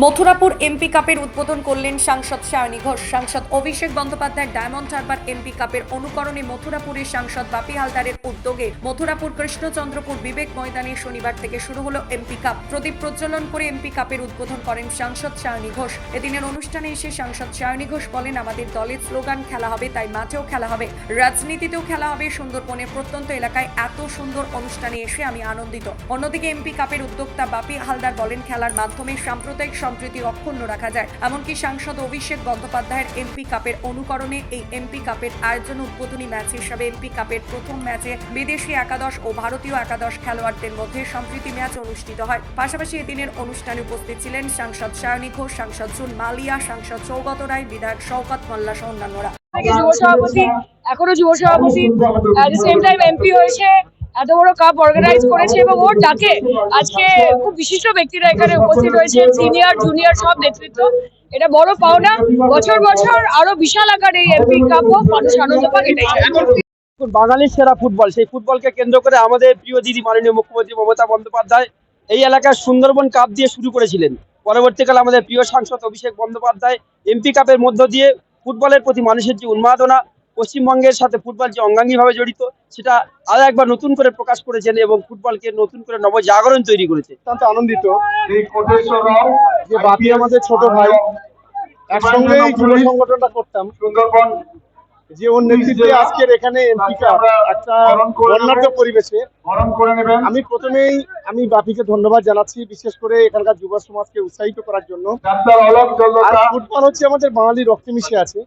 Mathurapur MP কাপের উদ্বোধন করলেন সাংসদ সায়নী ঘোষ। সাংসদ Abhishek Bandyopadhyay Diamond Harbour MP কাপের অনুকরণে মথুরাপুরের সাংসদ বাপি হালদারের উদ্যোগে মথুরাপুর কৃষ্ণচন্দ্রপুর বিবেক ময়দানে শনিবার থেকে শুরু হলো এমপি কাপ। প্রদীপ প্রজ্বলন করে এমপি কাপের উদ্বোধন করেন সাংসদ সায়নী ঘোষ। এদিনের অনুষ্ঠানে এসে সাংসদ সায়নী ঘোষ বলেন, আমাদের দলের স্লোগান খেলা হবে, তাই মাঠেও খেলা হবে। রাজনীতিতেও খেলা হবে। সুন্দরবনের প্রত্যন্ত এলাকায় এত সুন্দর অনুষ্ঠানে এসে আমি আনন্দিত। অন্যদিকে এমপি কাপের উদ্যোক্তা বাপি হালদার বলেন, খেলার মাধ্যমে সাম্প্রদায়িক সম্প্রীতি অক্ষুণ্ণ রাখা যায়। এমনকি সাংসদ অভিষেক বন্দ্যোপাধ্যায়ের এমপি কাপের অনুকরণে এই এমপি কাপের আয়োজন উদ্বোধনী ম্যাচ হিসাবে এমপি কাপের প্রথম ম্যাচে বিদেশি একাদশ ও ভারতীয় একাদশ খেলোয়াড়দের মধ্যে সম্প্রীতি ম্যাচ অনুষ্ঠিত হয়। পাশাপাশি এদিনের অনুষ্ঠানে উপস্থিত ছিলেন সাংসদ সায়নী ঘোষ, সাংসদ জুন মালিয়া, সাংসদ সৌগত রায়, বিধায়ক শওকত মোল্লা সহ অন্যান্যরা। এখনও যুব সভাপতি at the same time MP হয়েছে। এত বড় কাপ অর্গানাইজ করেছে এবং ওর ডাকে আজকে খুব বিশিষ্ট ব্যক্তিরা এখানে উপস্থিত হয়েছে সিনিয়র জুনিয়র সব নেতৃত্ব। এটা বড় পাওনা। বছর বছর আরও বিশাল আকারে এই এমপি কাপ হোক মানুষ আনন্দ পাক এটাই। বাঙালির সেরা ফুটবল, সেই ফুটবলকে কেন্দ্র করে আমাদের প্রিয় দিদি মাননীয় মুখ্যমন্ত্রী মমতা বন্দ্যোপাধ্যায় এই এলাকার সুন্দরবন কাপ দিয়ে শুরু করেছিলেন। পরবর্তীকালে আমাদের প্রিয় সাংসদ অভিষেক বন্দ্যোপাধ্যায় এমপি কাপের মধ্য দিয়ে ফুটবলের প্রতি মানুষের যে উন্মাদনা পশ্চিমবঙ্গের সাথে ফুটবল যে অঙ্গাঙ্গিভাবে জড়িত সেটা আরও একবার নতুন করে প্রকাশ করেছেন এবং ফুটবলকে নতুন করে নবজাগরণ তৈরি করেছে। অত্যন্ত আনন্দিত এই কোটেশ্বর রাও যে বাপি আমাদের ছোট ভাই একসঙ্গে এই যুব সংগঠনটা করতাম। সুন্দরবন যে ওর নেতৃত্বে আজকের এখানে একটা বর্ণাঢ্য পরিবেশে। বরণ করে নেবেন। আমি প্রথমেই আমি বাপিকে ধন্যবাদ জানাচ্ছি বিশেষ করে এখানকার যুব সমাজকে উৎসাহিত করার জন্য। ফুটবল হচ্ছে আমাদের বাঙালি রক্তে মিশে আছে।